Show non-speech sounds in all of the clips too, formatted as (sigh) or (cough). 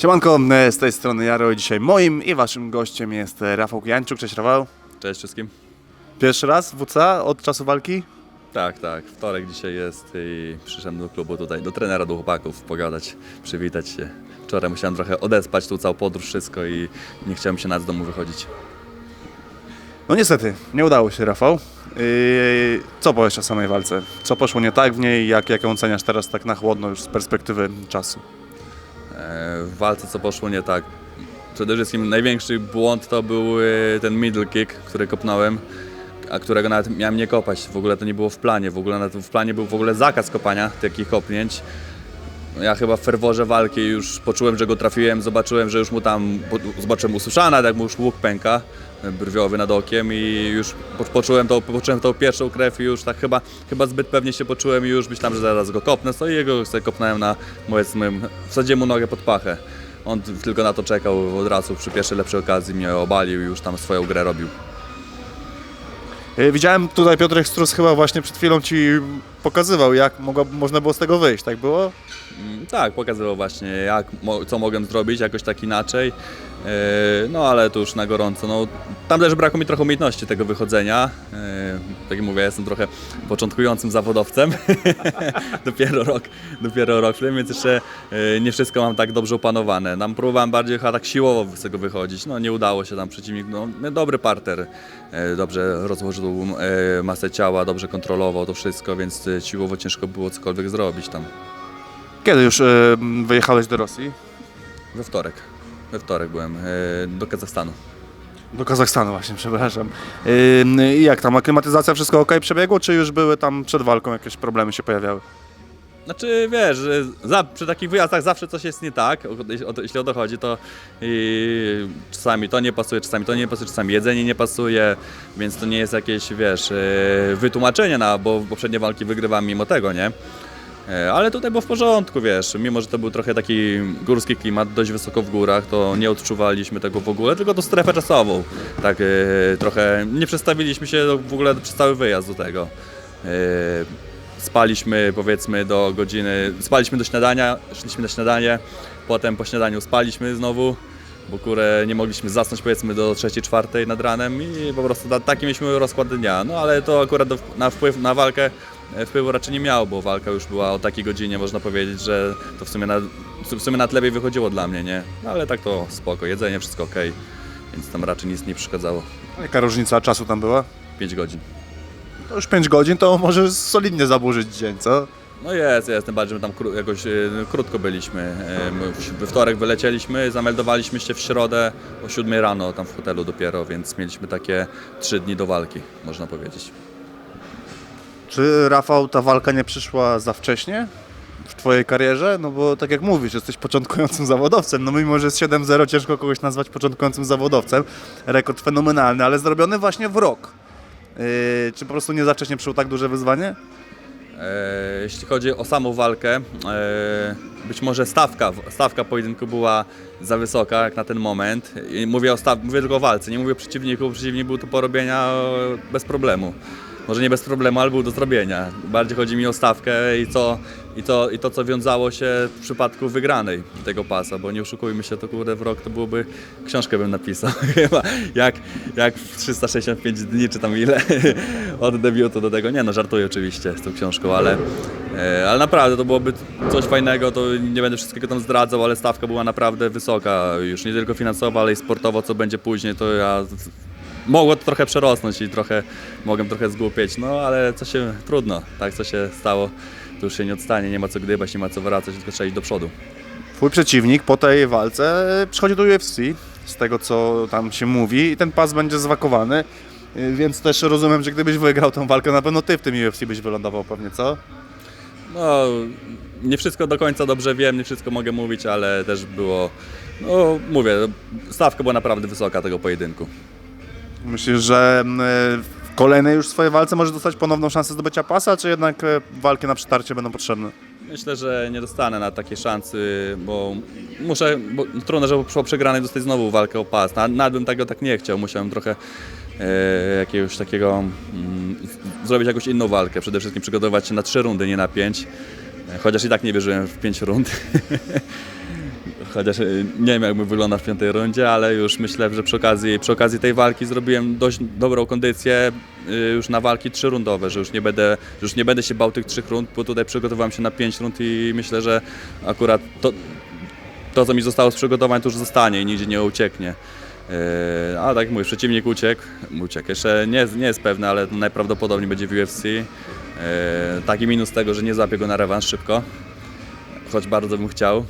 Siemanko, e, z tej strony Jaro. Dzisiaj moim i waszym gościem jest e, Rafał Jańczuk. Cześć Rafał. Cześć wszystkim. Pierwszy raz w WCA od czasu walki? Tak, tak. Wtorek dzisiaj jest i przyszedłem do klubu tutaj, do trenera, do chłopaków, pogadać, przywitać się. Wczoraj musiałem trochę odespać tu całą podróż, wszystko i nie chciałem się nad z domu wychodzić. No niestety, nie udało się Rafał. Yy, co powiesz o samej walce? Co poszło nie tak w niej? Jak, jak ją oceniasz teraz tak na chłodno już z perspektywy czasu? E, W walce co poszło nie tak. Przede wszystkim największy błąd to był e, ten middle kick, który kopnąłem, a którego nawet miałem nie kopać. W ogóle to nie było w planie. W ogóle w planie był w ogóle zakaz kopania takich kopnięć. Ja chyba w ferworze walki już poczułem, że go trafiłem, zobaczyłem, że już mu tam, zobaczyłem ususzana, jak mu już łuk pęka, e, brwiowy nad okiem i już po- poczułem tą, poczułem tą pierwszą krew i już tak chyba, chyba zbyt pewnie się poczułem i już myślałem, że zaraz go kopnę, no i jego sobie kopnąłem na, powiedzmy, wsadziłem mu nogę pod pachę. On tylko na to czekał od razu, przy pierwszej lepszej okazji mnie obalił i już tam swoją grę robił. Yy, widziałem tutaj Piotrek Strus chyba właśnie przed chwilą ci pokazywał, jak mogło, można było z tego wyjść, tak było? Mm, Tak, pokazywał właśnie, jak, co mogłem zrobić jakoś tak inaczej. Yy, No ale to już na gorąco. No, tam też brakło mi trochę umiejętności tego wychodzenia. Yy, Tak jak mówię, jestem trochę początkującym zawodowcem. (laughs) dopiero rok, dopiero rok więc jeszcze yy, nie wszystko mam tak dobrze opanowane. Nam próbowałem bardziej chyba tak siłowo z tego wychodzić. No nie udało się tam przeciwnik. No, dobry parter. Dobrze rozłożył masę ciała, dobrze kontrolował to wszystko, więc yy, siłowo ciężko było cokolwiek zrobić tam. Kiedy już yy, wyjechałeś do Rosji? We wtorek. We wtorek byłem e, do Kazachstanu. Do Kazachstanu właśnie, (laughs) przepraszam. Yy, I jak tam, aklimatyzacja, wszystko ok przebiegło, czy już były tam przed walką jakieś problemy się pojawiały? Znaczy wiesz, za, przy takich wyjazdach zawsze coś jest nie tak, o, o, to- jeśli o to to i czasami to nie pasuje, czasami to nie pasuje, czasami jedzenie nie pasuje, więc to nie jest jakieś, wiesz, e, wytłumaczenie na, bo poprzednie walki wygrywam mimo tego, nie? E, Ale tutaj było w porządku, wiesz, mimo że to był trochę taki górski klimat, dość wysoko w górach, to nie odczuwaliśmy tego w ogóle, tylko tą strefę czasową. Tak e, trochę nie przestawiliśmy się w ogóle przez cały wyjazd do tego. Spaliśmy powiedzmy do godziny, spaliśmy do śniadania, szliśmy na śniadanie, potem po śniadaniu spaliśmy znowu, bo kurę nie mogliśmy zasnąć powiedzmy do 3-4 nad ranem i po prostu ta- taki mieliśmy rozkład dnia. No ale to akurat do, na wpływ na walkę e, wpływu raczej nie miało, bo walka już była o takiej godzinie, można powiedzieć, że to w sumie, na, w sumie nawet lepiej wychodziło dla mnie, nie? No ale tak to spoko, jedzenie, wszystko ok, więc tam raczej nic nie przeszkadzało. Jaka różnica czasu tam była? 5 godzin. To już 5 godzin to może solidnie zaburzyć dzień, co? No jest, jest, tym bardziej, że my tam kró- jakoś e, krótko byliśmy. E, my w- We wtorek wylecieliśmy, zameldowaliśmy się w środę o 7 rano tam w hotelu dopiero, więc mieliśmy takie 3 dni do walki, można powiedzieć. Czy Rafał, ta walka nie przyszła za wcześnie w twojej karierze? No bo tak jak mówisz, jesteś początkującym zawodowcem. No mimo, że jest 7-0, ciężko kogoś nazwać początkującym zawodowcem. Rekord fenomenalny, ale zrobiony właśnie w rok. Yy, czy po prostu nie za wcześnie przyszło tak duże wyzwanie? E, Jeśli chodzi o samą walkę, e, być może stawka, stawka pojedynku była za wysoka jak na ten moment. Mówię, o staw, mówię tylko o walce, nie mówię o przeciwniku, przeciwnik był tu porobienia bez problemu. Może nie bez problemu, ale był do zrobienia. Bardziej chodzi mi o stawkę i, co, i, to, i to, co wiązało się w przypadku wygranej tego pasa, bo nie oszukujmy się, to kurde w rok to byłoby, książkę bym napisał (laughs) chyba, jak, jak w 365 dni, czy tam ile, (laughs) od debiutu do tego. Nie no, żartuję oczywiście z tą książką, ale, e, ale naprawdę to byłoby coś fajnego, to nie będę wszystkiego tam zdradzał, ale stawka była naprawdę wysoka, już nie tylko finansowa, ale i sportowo, co będzie później, to ja mogło to trochę przerosnąć i trochę mogłem trochę zgłupieć, no ale co się trudno, tak co się stało, to już się nie odstanie, nie ma co gdybać, nie ma co wracać, tylko trzeba iść do przodu. Twój przeciwnik po tej walce przychodzi do UFC, z tego co tam się mówi, i ten pas będzie zwakowany. Yy, Więc też rozumiem, że gdybyś wygrał tą walkę, na pewno ty w tym UFC byś wylądował pewnie, co? No, nie wszystko do końca dobrze wiem, nie wszystko mogę mówić, ale też było, no mówię, stawka była naprawdę wysoka tego pojedynku. Myślisz, że mm, w kolejnej już swojej walce możesz dostać ponowną szansę zdobycia pasa, czy jednak e, walki na przetarcie będą potrzebne? Myślę, że nie dostanę na takie szansy, bo muszę, bo trudno, żeby po przegranej dostać znowu walkę o pas. Nad, bym tego tak nie chciał, musiałem trochę e, jakiegoś takiego, mm, zrobić jakąś inną walkę. Przede wszystkim przygotować się na trzy rundy, nie na pięć. E, Chociaż i tak nie wierzyłem w pięć rund. (laughs) chociaż y, nie wiem jak mi wygląda w piątej rundzie, ale już myślę, że przy okazji, przy okazji tej walki zrobiłem dość dobrą kondycję y, już na walki trzyrundowe, że już nie będę, już nie będę się bał tych trzech rund, bo tutaj przygotowałem się na pięć rund i myślę, że akurat to, to co mi zostało z przygotowań to już zostanie i nigdzie nie ucieknie. Yy, A tak mówię, przeciwnik uciekł, uciekł. Jeszcze nie, nie jest pewne, ale najprawdopodobniej będzie w UFC. Taki minus tego, że nie złapię go na rewanż szybko, choć bardzo bym chciał.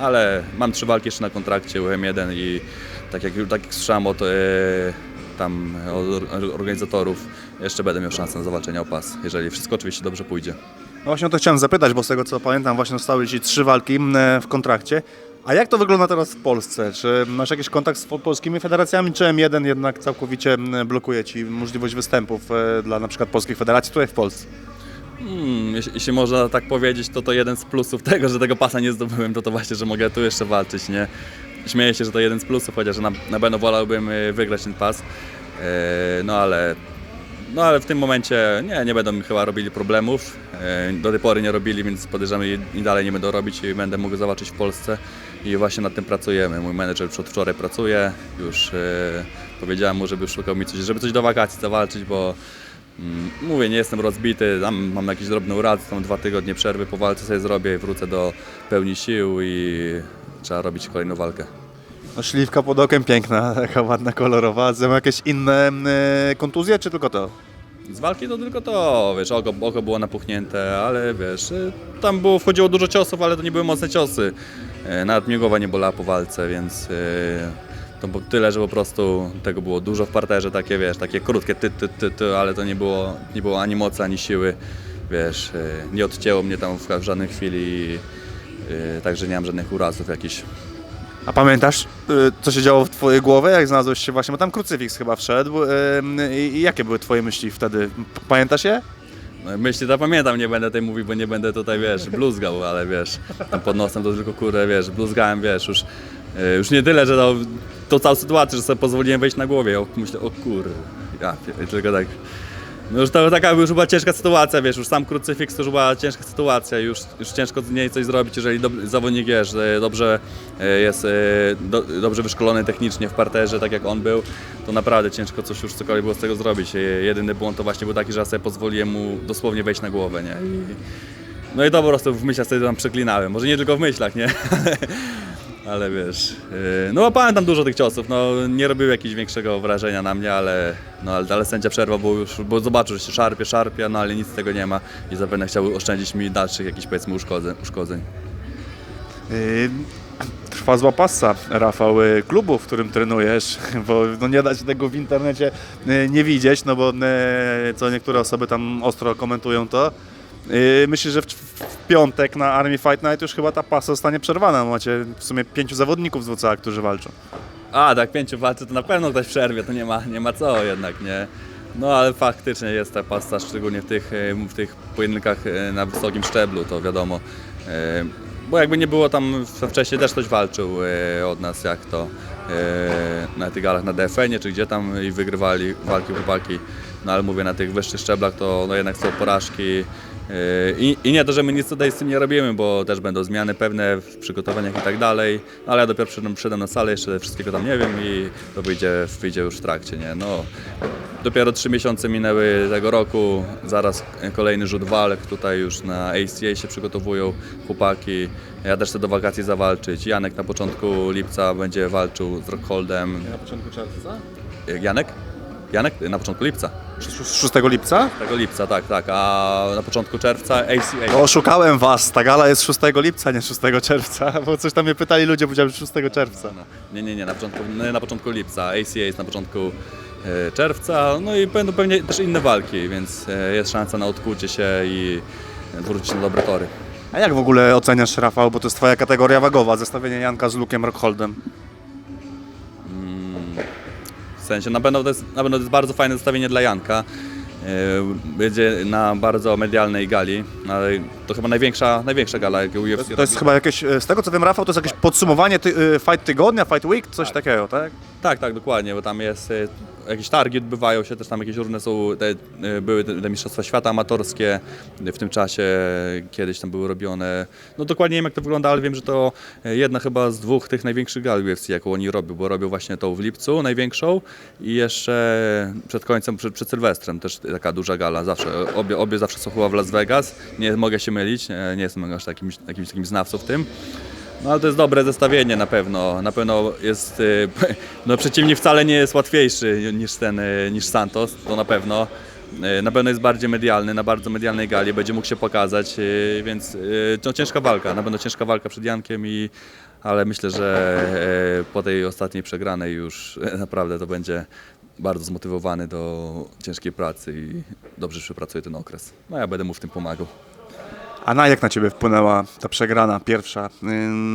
Ale mam trzy walki jeszcze na kontrakcie UM1 i tak jak, tak jak słyszałem od, e, tam, od organizatorów, jeszcze będę miał szansę na zawalczenie o pas, jeżeli wszystko oczywiście dobrze pójdzie. No właśnie o to chciałem zapytać, bo z tego co pamiętam właśnie zostały Ci trzy walki m, w kontrakcie. A jak to wygląda teraz w Polsce? Czy masz jakiś kontakt z polskimi federacjami, czy M1 jednak całkowicie m, blokuje Ci możliwość występów e, dla na przykład polskich federacji tutaj w Polsce? Hmm, jeśli, jeśli można tak powiedzieć, to to jeden z plusów tego, że tego pasa nie zdobyłem, to to właśnie, że mogę tu jeszcze walczyć, nie? Śmieję się, że to jeden z plusów, chociaż na, na pewno wolałbym y, wygrać ten pas. E, No ale, no ale w tym momencie nie, nie będą mi chyba robili problemów. E, Do tej pory nie robili, więc podejrzewam i i dalej nie będą robić i będę mógł zawalczyć w Polsce. I właśnie nad tym pracujemy. Mój menedżer już od wczoraj pracuje. Już e, powiedziałem mu, żeby szukał mi coś, żeby coś do wakacji zawalczyć, bo Mówię, nie jestem rozbity, tam mam jakiś drobny uraz, tam dwa tygodnie przerwy po walce sobie zrobię i wrócę do pełni sił i trzeba robić kolejną walkę. No, śliwka pod okiem piękna, (laughs) taka ładna, kolorowa. Są jakieś inne e, kontuzje, czy tylko to? Z walki to tylko to, wiesz, oko, oko było napuchnięte, ale wiesz, y, tam było, wchodziło dużo ciosów, ale to nie były mocne ciosy. E, Nawet mnie głowa nie bolała po walce, więc y, to było tyle, że po prostu tego było dużo w parterze, takie wiesz, takie krótkie ty, ty, ty, ty ale to nie było, nie było ani mocy, ani siły, wiesz, y, nie odcięło mnie tam w, w żadnej chwili, y, także nie mam żadnych urazów jakichś. A pamiętasz, y, co się działo w Twojej głowie, jak znalazłeś się właśnie, bo tam krucyfiks chyba wszedł i jakie były Twoje myśli wtedy? Pamiętasz je? No, myśli to pamiętam, nie będę tej mówił, bo nie będę tutaj, wiesz, bluzgał, ale wiesz, tam pod nosem to tylko kurę, wiesz, bluzgałem, wiesz, już, już nie tyle, że to, to całą sytuację, że sobie pozwoliłem wejść na głowie, o, myślę, o kur, ja, tylko tak, no już to taka już była ciężka sytuacja, wiesz, już sam krucyfiks to już była ciężka sytuacja, już, już ciężko z niej coś zrobić, jeżeli zawodnik jest, że dobrze e, jest, e, do, dobrze wyszkolony technicznie w parterze, tak jak on był, to naprawdę ciężko coś już cokolwiek było z tego zrobić. E, Jedyny błąd to właśnie był taki, że ja sobie pozwoliłem mu dosłownie wejść na głowę, nie? I, no i to po prostu w myślach sobie tam przeklinałem, może nie tylko w myślach, nie? (laughs) Ale wiesz, yy, no pamiętam dużo tych ciosów, no nie robiły jakiegoś większego wrażenia na mnie, ale, no, ale, ale sędzia przerwa, bo bo zobaczył, że się szarpie, szarpie, no ale nic z tego nie ma i zapewne chciał oszczędzić mi dalszych jakichś powiedzmy uszkodzeń. uszkodzeń. Y, Trwa zła passa, Rafał, y, klubu, w którym trenujesz, (laughs) bo no nie da się tego w internecie y, nie widzieć, no bo y, co niektóre osoby tam ostro komentują to. Y, Myślę, że w, piątek na Army Fight Night już chyba ta pasa zostanie przerwana. Macie w sumie pięciu zawodników z WCA, którzy walczą. A, tak, pięciu walczy, to na pewno ktoś przerwie, to nie ma, nie ma co jednak, nie? No ale faktycznie jest ta pasta, szczególnie w tych, e, w tych pojedynkach e, na wysokim szczeblu, to wiadomo. Bo jakby nie było tam wcześniej też ktoś walczył od nas, jak to na tych galach na DFN-ie, czy gdzie tam i wygrywali walki chłopaki. No ale mówię, na tych wyższych szczeblach to no, jednak są porażki. I, I nie to, że my nic tutaj z tym nie robimy, bo też będą zmiany pewne w przygotowaniach i tak dalej, ale ja dopiero przyszedłem, przyszedłem na salę, jeszcze wszystkiego tam nie wiem i to wyjdzie, wyjdzie już w trakcie, nie? No, dopiero trzy miesiące minęły tego roku, zaraz kolejny rzut walk, tutaj już na ACA się przygotowują chłopaki, ja też chcę do wakacji zawalczyć, Janek na początku lipca będzie walczył z Rockholdem. Na początku czerwca? Janek? Janek? Na początku lipca. 6 lipca? 6 lipca, tak, tak, a na początku czerwca ACA. Oszukałem was, ta gala jest 6 lipca, nie 6 czerwca, (laughs) bo coś tam mnie pytali ludzie, powiedziałem, że 6 czerwca. No, nie, nie, nie, na początku, no, na początku lipca, ACA jest na początku e, czerwca, no i będą pewnie też inne walki, więc e, jest szansa na odkucie się i wrócić na dobre tory. A jak w ogóle oceniasz Rafał, bo to jest twoja kategoria wagowa, zestawienie Janka z Lukiem Rockholdem? Sensie, na pewno to jest, na pewno to jest bardzo fajne zestawienie dla Janka. E, Będzie na bardzo medialnej gali, to chyba największa, największa gala, jaką UFC To jest chyba jakieś, e, z tego co wiem Rafał, to jest jakieś podsumowanie ty, e, fight tygodnia, fight week, coś takiego, tak? Tak, tak, dokładnie, bo tam jest, jakieś targi odbywają się, też tam jakieś różne są, te, e, były te, Mistrzostwa Świata amatorskie w tym czasie, kiedyś tam były robione. No dokładnie nie wiem jak to wygląda, ale wiem, że to e, jedna chyba z dwóch tych największych gal UFC, jaką oni robią, bo robią właśnie tą w lipcu, największą i jeszcze przed końcem, przed, przed Sylwestrem też taka duża gala, zawsze, obie, obie zawsze są chyba w Las Vegas, nie mogę się mylić, nie, nie jestem aż takim, jakimś takim znawcą w tym. No ale to jest dobre zestawienie na pewno. Na pewno jest. y, (laughs) No przeciwnik wcale nie jest łatwiejszy niż ten, y, niż Santos, to na pewno. Y, Na pewno jest bardziej medialny, na bardzo medialnej gali, będzie mógł się pokazać, więc y, no, ciężka walka, na pewno ciężka walka przed Jankiem i ale myślę, że po tej ostatniej przegranej już (laughs) naprawdę to będzie bardzo zmotywowany do ciężkiej pracy i dobrze przepracuje ten okres. No ja będę mu w tym pomagał. A na jak na ciebie wpłynęła ta przegrana pierwsza? Y,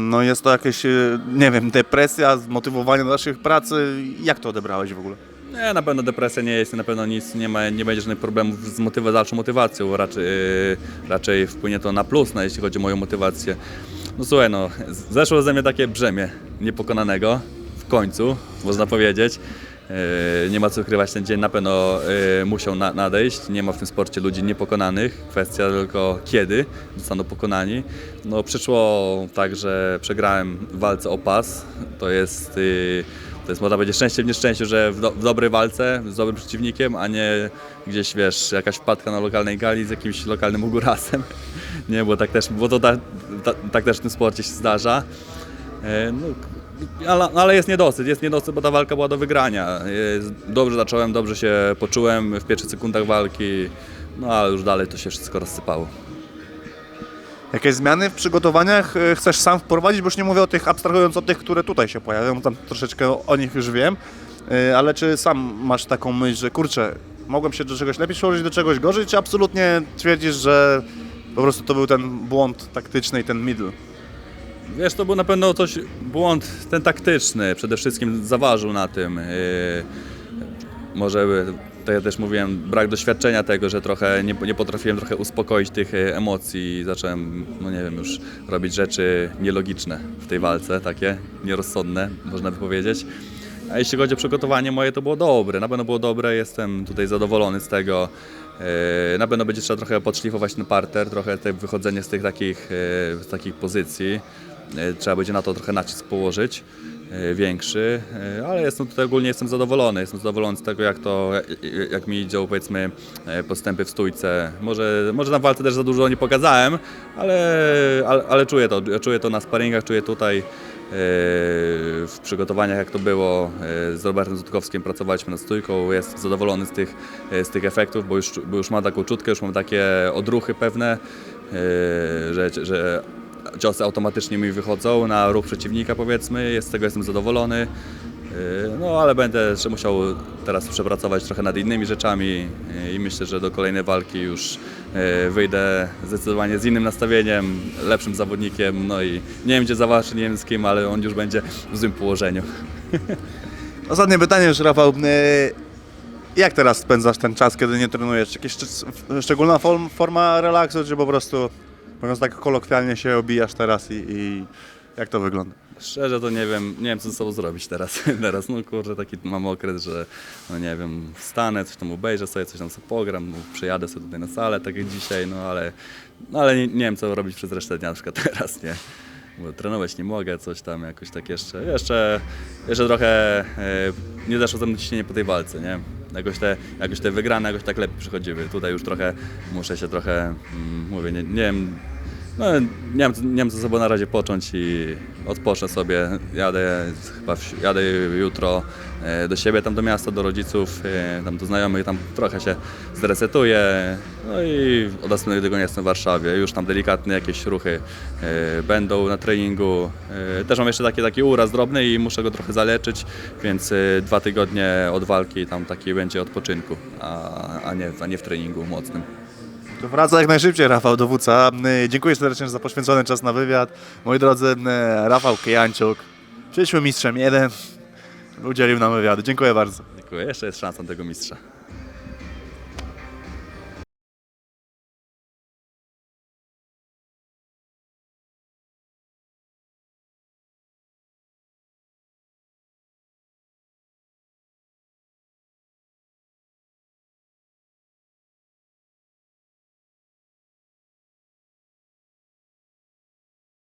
No jest to jakieś, y, nie wiem, depresja, zmotywowanie do naszych pracy. Jak to odebrałeś w ogóle? Nie, na pewno depresja nie jest, na pewno nic, nie, ma, nie będzie żadnych problemów z motywa, dalszą motywacją, raczej, yy, raczej wpłynie to na plus, no, jeśli chodzi o moją motywację. No słuchaj, no, zeszło ze mnie takie brzemię niepokonanego, w końcu, można powiedzieć. Yy, nie ma co ukrywać, ten dzień na pewno yy, musiał na, nadejść. Nie ma w tym sporcie ludzi niepokonanych. Kwestia tylko kiedy zostaną pokonani. No, przyszło tak, że przegrałem w walce o pas. To jest yy, to jest można powiedzieć szczęście w nieszczęściu, że w, do, w dobrej walce z dobrym przeciwnikiem, a nie gdzieś wiesz, jakaś wpadka na lokalnej gali z jakimś lokalnym ugurasem. (laughs) Nie, bo tak też, bo to ta, ta, tak też w tym sporcie się zdarza. E, No, ale, ale jest niedosyt, jest niedosyt, bo ta walka była do wygrania. Dobrze zacząłem, dobrze się poczułem w pierwszych sekundach walki, no ale już dalej to się wszystko rozsypało. Jakieś zmiany w przygotowaniach y, chcesz sam wprowadzić? Bo już nie mówię o tych, abstrahując od tych, które tutaj się pojawią, tam troszeczkę o nich już wiem. Y, Ale czy sam masz taką myśl, że kurczę, mogłem się do czegoś lepiej przełożyć, do czegoś gorzej, czy absolutnie twierdzisz, że po prostu to był ten błąd taktyczny i ten middle? Wiesz, to był na pewno coś, błąd ten taktyczny, przede wszystkim zaważył na tym. Yy, może, tak ja też mówiłem, brak doświadczenia tego, że trochę nie, nie potrafiłem trochę uspokoić tych e, emocji i zacząłem, no nie wiem, już robić rzeczy nielogiczne w tej walce, takie nierozsądne, można by powiedzieć. A jeśli chodzi o przygotowanie moje, to było dobre, na pewno było dobre, jestem tutaj zadowolony z tego. E, Na pewno będzie trzeba trochę podszlifować ten parter, trochę te wychodzenie z tych takich, z takich pozycji. E, Trzeba będzie na to trochę nacisk położyć e, większy, e, ale jestem tutaj ogólnie jestem zadowolony. Jestem zadowolony z tego, jak to, jak- mi idą powiedzmy postępy w stójce. Może, może na walce też za dużo nie pokazałem, ale, ale, ale czuję to, czuję to na sparingach, czuję tutaj w przygotowaniach, jak to było. Z Robertem Zutkowskim pracowaliśmy nad stójką. Jestem zadowolony z tych, z tych efektów, bo już, bo już mam taką czutkę, już mam takie odruchy pewne, że, że ciosy automatycznie mi wychodzą na ruch przeciwnika, powiedzmy. Z tego jestem zadowolony. E, No, ale będę jeszcze musiał teraz przepracować trochę nad innymi rzeczami e, i myślę, że do kolejnej walki już e, wyjdę zdecydowanie z innym nastawieniem, lepszym zawodnikiem. No i nie wiem, gdzie zawalczy, nie ale on już będzie w złym położeniu. (laughs) Ostatnie pytanie już, Rafał. Y, Jak teraz spędzasz ten czas, kiedy nie trenujesz? Jakaś szcz- szczególna form, forma relaksu, czy po prostu, mówiąc tak kolokwialnie, się obijasz teraz i, i jak to wygląda? Szczerze to nie wiem, nie wiem co ze sobą zrobić teraz. (laughs) teraz no kurczę, taki mam okres, że no nie wiem, wstanę, coś tam obejrzę sobie, coś tam sobie pogram, no, sobie tutaj na salę, tak jak dzisiaj, no ale, no, ale nie, nie wiem co robić przez resztę dnia, na przykład (laughs) teraz, nie? Bo trenować nie mogę, coś tam jakoś tak jeszcze, jeszcze, jeszcze trochę e, nie zeszło ze mną ciśnienie po tej walce, nie? Jakoś te, jakoś te wygrane jakoś tak lepiej przychodziły. Tutaj już trochę muszę się trochę, mm, mówię, nie, nie wiem, no, nie co- nie wiem co sobą na razie począć i odpocznę sobie. Jadę chyba w, jadę jutro e, do siebie, tam do miasta, do rodziców, e, tam do znajomych, tam trochę się zresetuję. No i od następnego tygodnia jestem w Warszawie. Już tam delikatne jakieś ruchy e, będą na treningu. Też mam jeszcze taki, taki uraz drobny i muszę go trochę zaleczyć, więc dwa tygodnie od walki tam taki będzie odpoczynku, a, a, nie, a nie w treningu mocnym. To wraca jak najszybciej, Rafał Dowódca. Y, Dziękuję serdecznie za poświęcony czas na wywiad. Moi drodzy, y, Rafał Kijanciuk, przyszły mistrzem jeden, udzielił nam wywiadu. Dziękuję bardzo. Dziękuję. Jeszcze jest szansa tego mistrza.